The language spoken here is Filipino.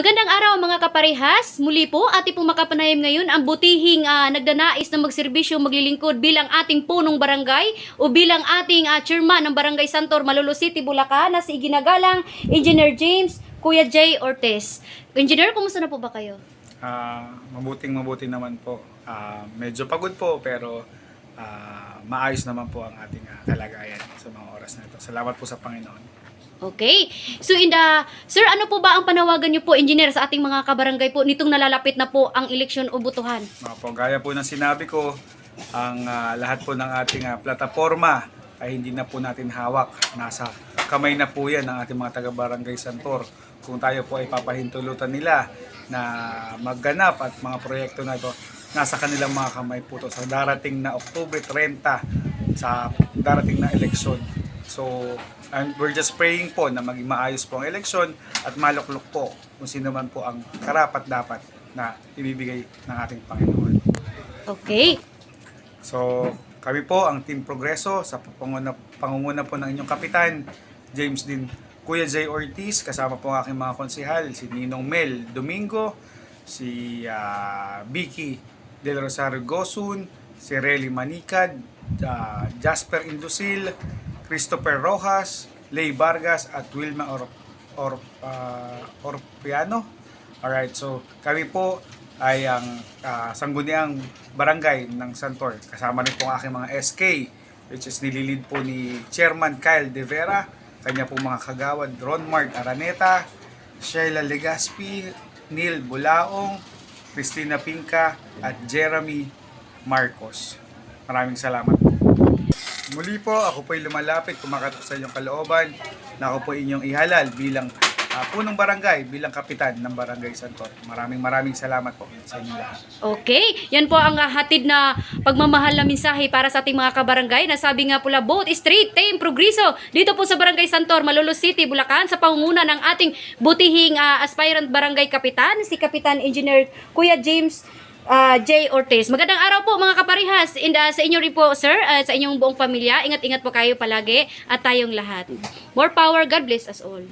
Magandang araw mga kaparehas. Muli po, ati po makapanayam ngayon ang butihing ah, nagdanais na magserbisyo maglilingkod bilang ating punong barangay o bilang ating ah, chairman ng Barangay Santor, Malolo City, Bulacan na si Iginagalang Engineer James Kuya J. Ortez. Engineer, kumusta na po ba kayo? Ah, mabuting mabuti naman po. Ah, medyo pagod po pero ah, maayos naman po ang ating ah, kalagayan sa mga oras na ito. Salamat po sa Panginoon. Okay. So in the, sir, ano po ba ang panawagan niyo po, engineer, sa ating mga kabarangay po nitong nalalapit na po ang eleksyon o butuhan? Mga po, gaya po ng sinabi ko, ang ah, lahat po ng ating ah, plataforma ay hindi na po natin hawak. Nasa kamay na po yan ng ating mga taga-barangay Santor. Kung tayo po ay papahintulutan nila na magganap at mga proyekto na ito, nasa kanilang mga kamay po to sa darating na Oktubre 30 sa darating na eleksyon. So, and we're just praying po na maging maayos po ang eleksyon at maluklok po kung sino man po ang karapat dapat na ibibigay ng ating Panginoon. Okay. So, kami po ang Team Progreso sa pangunguna, pangunguna po ng inyong kapitan, James din Kuya J. Ortiz, kasama po ang aking mga konsihal, si Ninong Mel Domingo, si ah, Vicky Del Rosario Gosun, si Relly Manicad, ah, Jasper Indusil, Christopher Rojas, Lay Vargas at Wilma Or, Or, ah, Orpiano. Alright, so kami po ay ang ah, sangguniang barangay ng Santor. Kasama rin po ang aking mga SK, which is nililid po ni Chairman Kyle De Vera, kanya po mga kagawad Ron Mart Araneta, Sheila Legaspi, Neil Bulaong, Christina Pinca, at Jeremy Marcos. Maraming salamat. Muli po, ako po ay lumalapit, kumakatok sa inyong kalooban na ako po inyong ihalal bilang ah, punong barangay, bilang kapitan ng Barangay Santor. Maraming maraming salamat po sa inyo lahat. Okay, yan po ang ah, hatid na pagmamahal na mensahe para sa ating mga kabarangay. Nasabi nga pula, both straight, team, progreso. Dito po sa Barangay Santor, Malolo City, Bulacan, sa pangunguna ng ating butihing ah, aspirant barangay kapitan, si Kapitan Engineer Kuya James ah, J. Ortiz. Magandang araw po mga kaparihas. And, ah, sa inyo rin po, sir, ah, sa inyong buong pamilya. Ingat-ingat po kayo palagi at tayong lahat. More power. God bless us all.